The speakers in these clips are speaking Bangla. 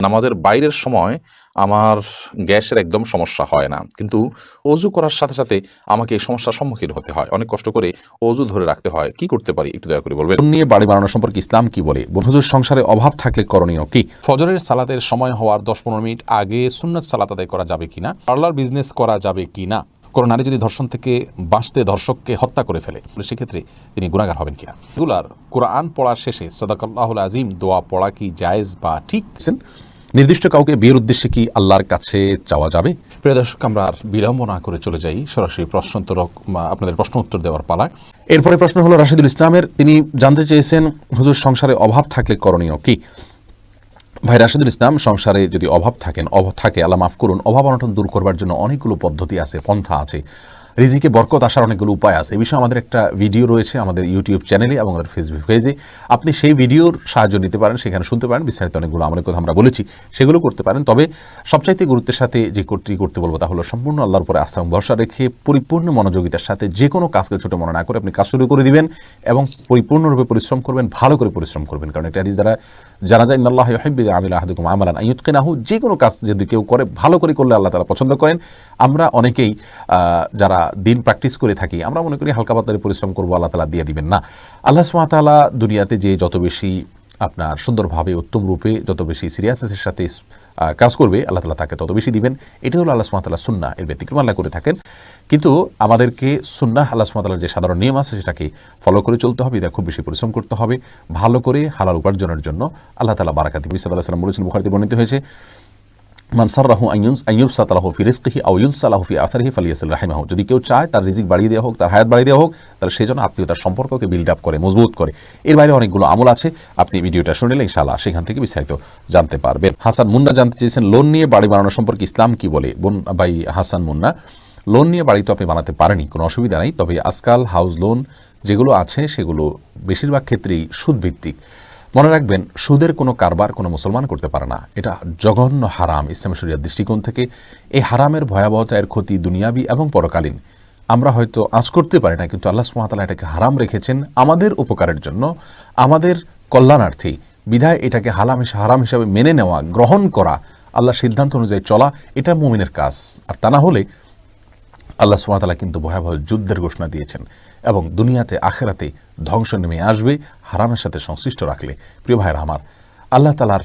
নামাজের বাইরের সময় আমার গ্যাসের একদম সমস্যা হয় না। কিন্তু অজু করার সাথে সাথে আমাকে এই সমস্যার সম্মুখীন হতে হয়। অনেক কষ্ট করে অজু ধরে রাখতে হয়। কি করতে পারি? একটু দয়া করে বলবেন? লোন নিয়ে বাড়ি বানানো সম্পর্কে ইসলাম কি বলে? বন্ধুদের সংসারে অভাব থাকলে করণীয় কি? ফজরের সালাতের সময় হওয়ার দশ পনেরো মিনিট আগে সুন্নত সালাত আদায় করা যাবে কিনা? পার্লার বিজনেস করা যাবে কিনা? কোনো নারী যদি ধর্ষণ থেকে বাঁচতে ধর্ষককে হত্যা করে ফেলে সেক্ষেত্রে তিনি গুণাগার হবেন কিনা? রেগুলার কোরআন পড়ার শেষে সদাকাল্লাহুল আজিম দোয়া পড়া কি জায়েজ বা ঠিক? নির্দিষ্ট কাউকে বিয়ের উদ্দেশ্যে কি আল্লাহর কাছে চাওয়া যাবে? প্রিয় দর্শক আমরা আর বিলম্ব না করে চলে যাই সরাসরি প্রশ্ন উত্তর আপনাদের প্রশ্ন উত্তর দেওয়ার পালায়। এরপরে প্রশ্ন হলো রাশিদুল ইসলামের। তিনি জানতে চেয়েছেন হুজুর সংসারে অভাব থাকলে করণীয় কি? ভাই রাশিদুল ইসলাম সংসারে যদি অভাব থাকেন অভাব থাকে আল্লাহ মাফ করুন অভাব অনটন দূর করবার জন্য অনেকগুলো পদ্ধতি আছে পন্থা আছে। রিজিকে বরকত আসার অনেকগুলো উপায় আছে। এই বিষয়ে আমাদের একটা ভিডিও রয়েছে আমাদের ইউটিউব চ্যানেলে এবং আমাদের ফেসবুক পেজে। আপনি সেই ভিডিওর সাহায্য নিতে পারেন, সেখানে শুনতে পারেন, বিস্তারিত অনেকগুলো আমাদের কথা আমরা বলেছি, সেগুলো করতে পারেন। তবে সবচাইতে গুরুত্বের সাথে যে কোর্টটি করতে বলব তা হলো সম্পূর্ণ আল্লাহর উপরে আস্থা ভরসা রেখে পরিপূর্ণ মনোযোগিতার সাথে যে কোনো কাজকে ছোটো মনে না করে আপনি কাজ শুরু করে দিবেন এবং পরিপূর্ণরূপে পরিশ্রম করবেন, ভালো করে পরিশ্রম করবেন। কারণ এটা হাদিস দ্বারা জানা যায় আল্লাহ হেব্বি আমিল আহাদুকুম আমালান আইয়ুতকিনাহু যে কোনো কাজ যদি কেউ করে, ভালো করে করলে আল্লাহ তারা পছন্দ করেন। আমরা অনেকেই যারা দিন প্র্যাকটিস করে থাকি, আমরা মনে করি হালকা পাতলারে পরিশ্রম করব, আল্লাহ তালা দিয়ে দিবেন না। আল্লাহ সুমাতালা দুনিয়াতে যে যত বেশি আপনার সুন্দরভাবে, উত্তম রূপে যত বেশি সিরিয়াসনেসের সাথে কাজ করবে, আল্লাহ তালা তাকে তত বেশি দিবেন। এটা হলো আল্লাহ সুমাতাল্লাহ সুন্না এর ব্যতিক্রম আল্লাহ করে থাকেন। কিন্তু আমাদেরকে সুন্না আল্লাহ সুমাতাল্লার যে সাধারণ নিয়ম আছে, সেটাকে ফলো করে চলতে হবে এটা খুব বেশি পরিশ্রম করতে হবে। ভালো করে, হালাল উপার্জনের জন্য আল্লাহ তালা বারাকাতি সাল্লাহ সাল্লাম বলেছেন, বুখারিতে বর্ণিত হয়েছে মানসাররাহু আইয়ুব সাতালাহু ফি রিজকিহি আও ইউনসালাহু ফি আথারিহি ফালিয়াসিল রাহিমাহু। যদি কেউ চায় তার রিজিক বাড়িয়ে দেওয়া হোক, তার হায়াত বাড়িয়ে দেওয়া হোক, তাহলে সেই জন্য আত্মীয়তার সম্পর্ককে বিল্ড আপ করে, মজবুত করে। এর বাইরে অনেকগুলো আমল আছে, আপনি ভিডিওটা শুনলে ইনশাআল্লাহ সেখান থেকে বিস্তারিত জানতে পারবেন। হাসান মুন্না জানতে চেয়েছেন লোন নিয়ে বাড়ি বানানো সম্পর্কে ইসলাম কি বলে? বোন, ভাই হাসান মুন্না লোন নিয়ে বাড়ি তো আপনি বানাতে পারেনি কোনো অসুবিধা নাই। তবে আজকাল হাউস লোন যেগুলো আছে, সেগুলো বেশিরভাগ ক্ষেত্রেই সুদভিত্তিক। মনে রাখবেন, সুদের কোনো কারবার কোনো মুসলমান করতে পারে না। এটা জঘন্য হারাম ইসলাম শরিয়ার দৃষ্টিকোণ থেকে। এই হারামের ভয়াবহতা, এর ক্ষতি দুনিয়াবি এবং পরকালীন। আমরা হয়তো আজ করতে পারি না, কিন্তু আল্লাহ সুমাতালা এটাকে হারাম রেখেছেন আমাদের উপকারের জন্য। আমাদের কল্যাণার্থী, বিধায় এটাকে হালাম হারাম হিসাবে মেনে নেওয়া, গ্রহণ করা, আল্লাহর সিদ্ধান্ত অনুযায়ী চলা, এটা মুমিনের কাজ। আর তা না হলে আল্লাহ সুমাতালা কিন্তু ভয়াবহ যুদ্ধের ঘোষণা দিয়েছেন এবং দুনিয়াতে, আখেরাতে ধ্বংস নেমে আসবে, হারামের সাথে সংশ্লিষ্ট রাখলে। প্রিয় ভাইয়ের আমার, আল্লাহ তালার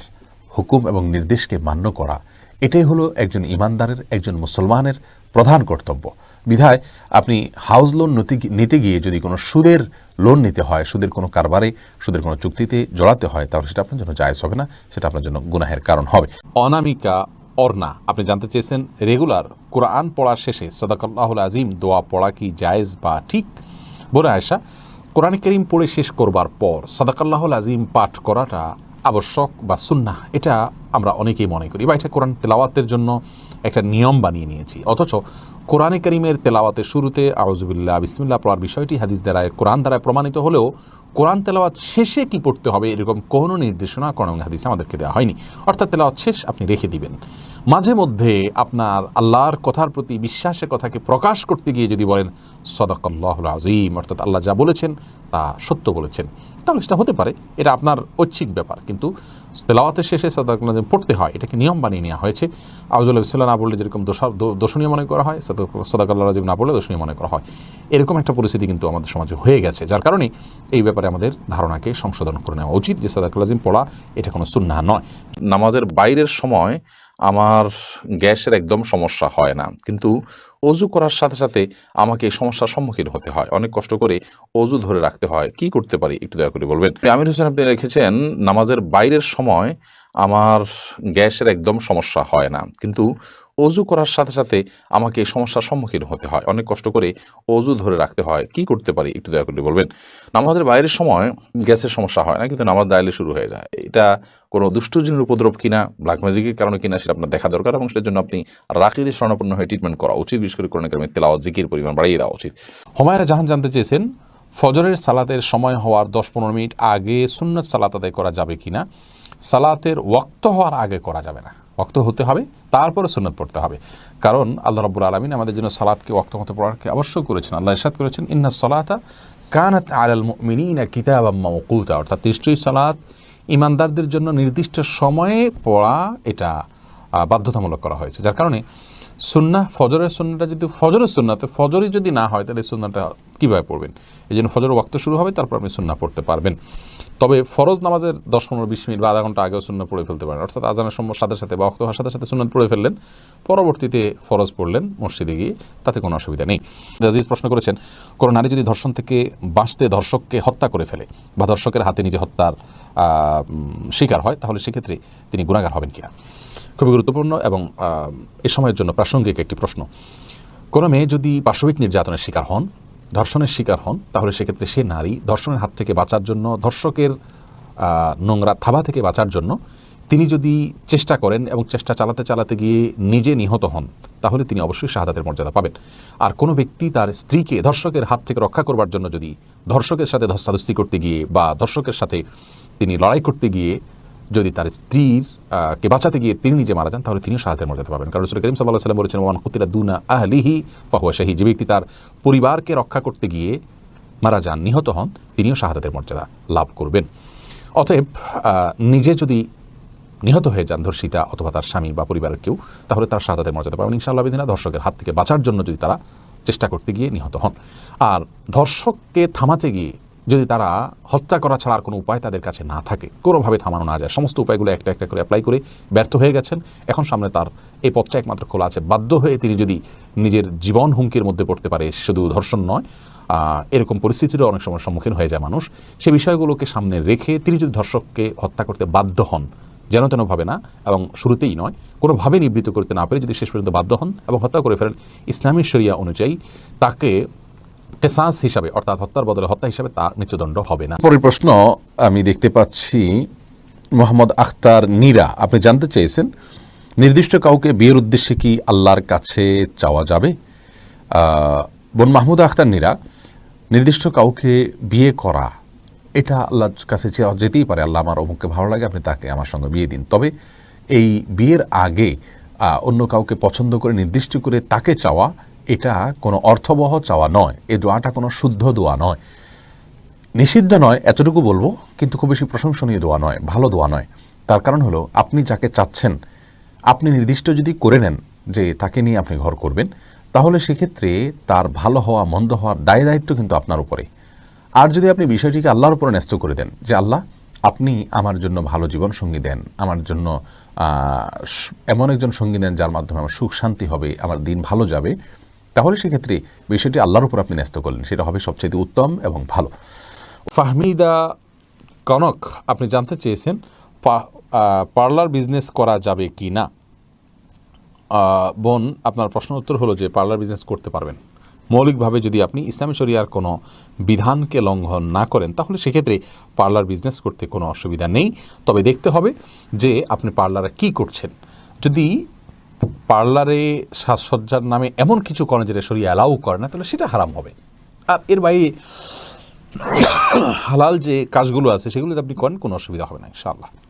হুকুম এবং নির্দেশকে মান্য করা, এটাই হলো একজন ইমানদারের একজন মুসলমানের প্রধান কর্তব্য। বিধায় আপনি হাউস লোন নতি- গিয়ে যদি কোনো সুদের লোন নিতে হয়, সুদের কোনো কারবারে, সুদের কোনো চুক্তিতে জড়াতে হয়, তাহলে সেটা আপনার জন্য জায়জ হবে না, সেটা আপনার জন্য গুনাহের কারণ হবে। অনামিকা অর্ণা, আপনি জানতে চেয়েছেন, রেগুলার কোরআন পড়ার শেষে সদাকাল্লাহুল আজিম দোয়া পড়া কি জায়েজ বা ঠিক? বলে আয়সা কোরআন করিম পড়ে শেষ করবার পর সাদাকাল্লাহুল আজিম পাঠ করাটা আবশ্যক বা সুন্না এটা আমরা অনেকেই মনে করি। বা এটা কোরআন তেলাওয়াতের জন্য একটা নিয়ম বানিয়ে নিয়েছি। অথচ কোরআনে করিমের তেলাওয়াতের শুরুতে আউজবিল্লা বিসমিল্লা পড়ার বিষয়টি হাদিস দ্বারায়, কোরআন দ্বারায় প্রমাণিত হলেও কোরআন তেলাওয়াত শেষে কি পড়তে হবে এরকম কোনো নির্দেশনা কোরআন হাদিসে আমাদেরকে দেওয়া হয়নি। অর্থাৎ তেলাওয়াত শেষ আপনি রেখে দিবেন। মাঝে মধ্যে আপনার আল্লাহর কথার প্রতি বিশ্বাসের কথাকে প্রকাশ করতে গিয়ে যদি বলেন সদাকল্লাহ আজিম অর্থাৎ আল্লাহ যা বলেছেন তা সত্য বলেছেন, তাহলে সেটা হতে পারে। এটা আপনার ঐচ্ছিক ব্যাপার। কিন্তু তেলাওয়াতের শেষে সদাকুল্লাহ পড়তে হয়। এটাকে নিয়ম বানিয়ে নেওয়া হয়েছে। আউজুল্লাহ বিসল্লাহ না বললে যেরকম দোষা দোষণীয় মনে করা হয় সদাকাল্লাহ রাজিব না বললে দোষণীয় মনে করা হয়। এরকম একটা পরিস্থিতি কিন্তু আমাদের সমাজে হয়ে গেছে, যার কারণে এই ব্যাপারে আমাদের ধারণাকে সংশোধন করে নেওয়া উচিত যে সদাকুল্লাহ পড়া এটা কোনো সুন্না নয়। নামাজের বাইরের সময় আমার গ্যাসের একদম সমস্যা হয় না। কিন্তু অজু করার সাথে সাথে আমাকে সমস্যার সম্মুখীন হতে হয়। অনেক কষ্ট করে অজু ধরে রাখতে হয়। কি করতে পারি? একটু দয়া করে বলবেন। আমির হোসেন, আপনি রেখেছেন, নামাজের বাইরের সময় আমার গ্যাসের একদম সমস্যা হয় না। কিন্তু অজু করার সাথে সাথে আমাকে সমস্যার সম্মুখীন হতে হয়। অনেক কষ্ট করে অজু ধরে রাখতে হয়। কি করতে পারি? একটু দয়া করে বলবেন। নামাজের বাইরের সময় গ্যাসের সমস্যা হয় না, কিন্তু নামাজ দাঁড়ালে শুরু হয়ে যায়। এটা কোনো দুষ্টজিনের উপদ্রব কিনা ব্ল্যাক ম্যাজিকের কারণে কিনা, সেটা আপনার দেখা দরকার এবং সেটার জন্য আপনি রাকিদের স্বর্ণপন্ন হয়ে ট্রিটমেন্ট করা উচিত। বিশেষ করে কোরআন কারিমের তেলাওয়াত, জিকির পরিমাণ বাড়িয়ে দেওয়া উচিত। হুমায়রা জাহান জানতে চেয়েছেন, ফজরের সালাতের সময় হওয়ার দশ পনেরো মিনিট আগে সুন্নত সালাত আদায় করা যাবে কিনা? সালাতের ওয়াক্ত হওয়ার আগে করা যাবে না। ওয়াক্ত হতে হবে তারপরে সুন্নত পড়তে হবে। কারণ আল্লাহ রব্বুল আলমিন আমাদের জন্য সালাদকে ওক্ত মতো পড়ারকে অবশ্যই করেছেন। আল্লাহ ইসাদ করেছেন, ইন্না সলাতা কানাত আলাল কিতাবাম কিতাব অর্থাৎ নিশ্চয়ই সালাত ইমানদারদের জন্য নির্দিষ্ট সময়ে পড়া এটা বাধ্যতামূলক করা হয়েছে। যার কারণে সুন্না ফজরের সুন্নাটা যদি, ফজরের সুন্নাতে ফজরই যদি না হয়, তাহলে সুন্নাটা কীভাবে পড়বেন? এই জন্য ফজর ওয়াক্ত শুরু হবে, তারপর আপনি সুন্না পড়তে পারবেন। তবে ফরজ নামাজের দশ, পনেরো, বিশ মিনিট বা আধা ঘণ্টা আগেও সুন্না পড়ে ফেলতে পারেন। অর্থাৎ আজানের সময় সাথে সাথে বা অক্ত হওয়ার সাথে সাথে সুন্নাত পড়ে ফেললেন, পরবর্তীতে ফরজ পড়লেন, মসজিদে গিয়ে, তাতে কোনো অসুবিধা নেই। আজিজ প্রশ্ন করেছেন, কোনো নারী যদি ধর্ষণ থেকে বাঁচতে ধর্ষককে হত্যা করে ফেলে বা ধর্ষকের হাতে নিজে হত্যার শিকার হয়, তাহলে সেক্ষেত্রে তিনি গুণাগার হবেন কিনা? খুবই গুরুত্বপূর্ণ এবং এ সময়ের জন্য প্রাসঙ্গিক একটি প্রশ্ন। কোনো মেয়ে যদি পাশবিক নির্যাতনের শিকার হন, ধর্ষণের শিকার হন, তাহলে সেক্ষেত্রে সে নারী ধর্ষণের হাত থেকে বাঁচার জন্য, ধর্ষকের নোংরা থাবা থেকে বাঁচার জন্য তিনি যদি চেষ্টা করেন এবং চেষ্টা চালাতে চালাতে গিয়ে নিজে নিহত হন, তাহলে তিনি অবশ্যই শাহাদাতের মর্যাদা পাবেন। আর কোনো ব্যক্তি তার স্ত্রীকে ধর্ষকের হাত থেকে রক্ষা করবার জন্য যদি ধর্ষকের সাথে ধস্তাধস্তি করতে গিয়ে বা ধর্ষকের সাথে তিনি লড়াই করতে গিয়ে যদি তার স্ত্রীর কে বাঁচাতে গিয়ে তিনি নিজে মারা যান, তাহলে তিনি শাহাদের মর্যাদা পাবেন। কারণ রসুল করিম সাল্লাহ সাল্লাম বলেছেন ওয়ান কুতিরা দুনা আহলিহি, ফাহুয়া শাহী যে ব্যক্তি তার পরিবারকে রক্ষা করতে গিয়ে মারা যান, নিহত হন, তিনিও শাহাদাতের মর্যাদা লাভ করবেন। অতএব নিজে যদি নিহত হয়ে যান ধর্ষিতা অথবা তার স্বামী বা পরিবারের কেউ, তাহলে তার শাহাদাতের মর্যাদা পাবেন। ইনশাআল্লাহ বিধিনা ধর্ষকের হাত থেকে বাঁচার জন্য যদি তারা চেষ্টা করতে গিয়ে নিহত হন। আর ধর্ষককে থামাতে গিয়ে যদি তারা হত্যা করা ছাড়া আর কোনো উপায় তাদের কাছে না থাকে, কোনোভাবে থামানো না যায়। সমস্ত উপায়গুলো একটা একটা করে অ্যাপ্লাই করে ব্যর্থ হয়ে গেছেন। এখন সামনে তার এই পথটা একমাত্র খোলা আছে। বাধ্য হয়ে তিনি যদি নিজের জীবন হুমকির মধ্যে পড়তে পারে শুধু ধর্ষণ নয় এরকম পরিস্থিতিরও অনেক সময় সম্মুখীন হয়ে যায় মানুষ। সে বিষয়গুলোকে সামনে রেখে তিনি যদি ধর্ষককে হত্যা করতে বাধ্য হন, যেন তেনভাবে না, এবং শুরুতেই নয় কোনোভাবে নিবৃত্ত করতে না পেরে যদি শেষ পর্যন্ত বাধ্য হন এবং হত্যা করে ফেলেন, ইসলামী শরিয়া অনুযায়ী তাকে কেসাস হিসাবে, অর্থাৎ হত্যার বদলে হত্যা হিসাবে তার মৃত্যুদণ্ড হবে না। পরের প্রশ্ন আমি দেখতে পাচ্ছি মোহাম্মদ আখতার নীরা। আপনি জানতে চেয়েছেন, নির্দিষ্ট কাউকে বিয়ের উদ্দেশ্যে কি আল্লাহর কাছে চাওয়া যাবে? বোন মাহমুদ আখতার নীরা, নির্দিষ্ট কাউকে বিয়ে করা, এটা আল্লাহর কাছে চাওয়া যেতেই পারে। আল্লাহ আমার অমুককে ভালো লাগে, আপনি তাকে আমার সঙ্গে বিয়ে দিন। তবে এই বিয়ের আগে অন্য কাউকে পছন্দ করে, নির্দিষ্ট করে তাকে চাওয়া এটা কোনো অর্থবহ চাওয়া নয়। এই দোয়াটা কোনো শুদ্ধ দোয়া নয়। নিষিদ্ধ নয়, এতটুকু বলব, কিন্তু খুব বেশি প্রশংসনীয় দোয়া নয়, ভালো দোয়া নয়। তার কারণ হলো, আপনি যাকে চাচ্ছেন, আপনি নির্দিষ্ট যদি করে নেন যে তাকে নিয়ে আপনি ঘর করবেন, তাহলে সেক্ষেত্রে তার ভালো হওয়া, মন্দ হওয়ার দায় দায়িত্ব কিন্তু আপনার উপরে। আর যদি আপনি বিষয়টিকে আল্লাহর উপরে ন্যস্ত করে দেন, যে আল্লাহ, আপনি আমার জন্য ভালো জীবন সঙ্গী দেন, আমার জন্য এমন একজন সঙ্গী দেন যার মাধ্যমে আমার সুখ শান্তি হবে, আমার দিন ভালো যাবে তাহলে সেক্ষেত্রে বিষয়টি আল্লাহর উপর আপনি ন্যস্ত করলেন। সেটা হবে সবচেয়ে উত্তম এবং ভালো। ফাহমিদা কনক, আপনি জানতে চেয়েছেন পার্লার বিজনেস করা যাবে কি না? বোন, আপনার প্রশ্ন উত্তর হলো যে পার্লার বিজনেস করতে পারবেন। মৌলিকভাবে যদি আপনি ইসলামী শরিয়ার কোনো বিধানকে লঙ্ঘন না করেন, তাহলে সেক্ষেত্রে পার্লার বিজনেস করতে কোনো অসুবিধা নেই। তবে দেখতে হবে যে আপনি পার্লারে কি করছেন। যদি পার্লারে সাজসজ্জার নামে এমন কিছু করেন যেটা শরীর অ্যালাউ করে না, তাহলে সেটা হারাম হবে। আর এর বাইরে হালাল যে কাজগুলো আছে, সেগুলো আপনি করেন, কোনো অসুবিধা হবে না, ইনশাআল্লাহ।